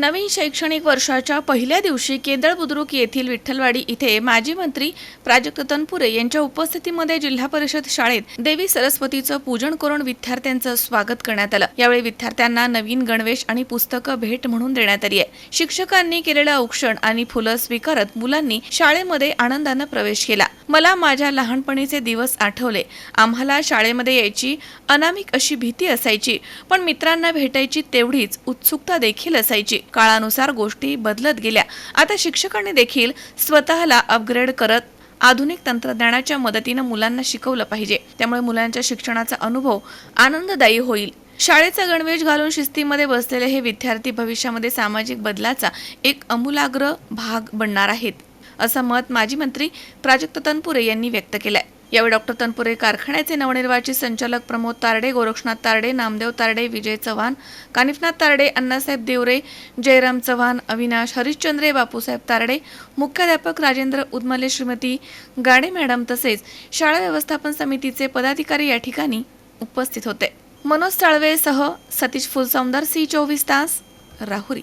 नवीन शैक्षणिक वर्षाच्या पहिल्या दिवशी केंदळ बुद्रुक येथील विठ्ठलवाडी इथे माजी मंत्री प्राजक्त तनपुरे यांच्या उपस्थितीमध्ये जिल्हा परिषद शाळेत देवी सरस्वतीचं पूजन करून विद्यार्थ्यांचं स्वागत करण्यात आलं. यावेळी विद्यार्थ्यांना नवीन गणवेश आणि पुस्तकं भेट म्हणून देण्यात आली आहे. शिक्षकांनी केलेलं औक्षण आणि फुलं स्वीकारत मुलांनी शाळेमध्ये आनंदानं प्रवेश केला. मला माझ्या लहानपणीचे दिवस आठवले. आम्हाला शाळेमध्ये यायची अनामिक अशी भीती असायची पण मित्रांना भेटायची तेवढीच उत्सुकता देखील असायची. काळानुसार गोष्टी बदलत गेल्या. आता शिक्षकांनी देखील स्वतःला अपग्रेड करत आधुनिक तंत्रज्ञानाच्या मदतीनं मुलांना शिकवलं पाहिजे. त्यामुळे मुलांच्या शिक्षणाचा अनुभव आनंददायी होईल. शाळेचा गणवेश घालून शिस्तीमध्ये बसलेले हे विद्यार्थी भविष्यामध्ये सामाजिक बदलाचा एक अमूलाग्र भाग बनणार आहेत. असं मत माजी मंत्री प्राजक्त तनपुरे यांनी व्यक्त केलंय. यावेळी डॉक्टर तनपुरे कारखान्याचे नवनिर्वाचित संचालक प्रमोद तारडे गोरक्षनाथ तारडे नामदेव तारडे विजय चव्हाण कानिफनाथ तारडे अण्णासाहेब देवरे जयराम चव्हाण अविनाश हरिश्चंद्रे बापूसाहेब तारडे मुख्याध्यापक राजेंद्र उदमले श्रीमती गाडे मॅडम तसेच शाळा व्यवस्थापन समितीचे पदाधिकारी या ठिकाणी उपस्थित होते. मनोज साळवेसह सतीश फुलसौंदर सी चोवीस तास राहुरी.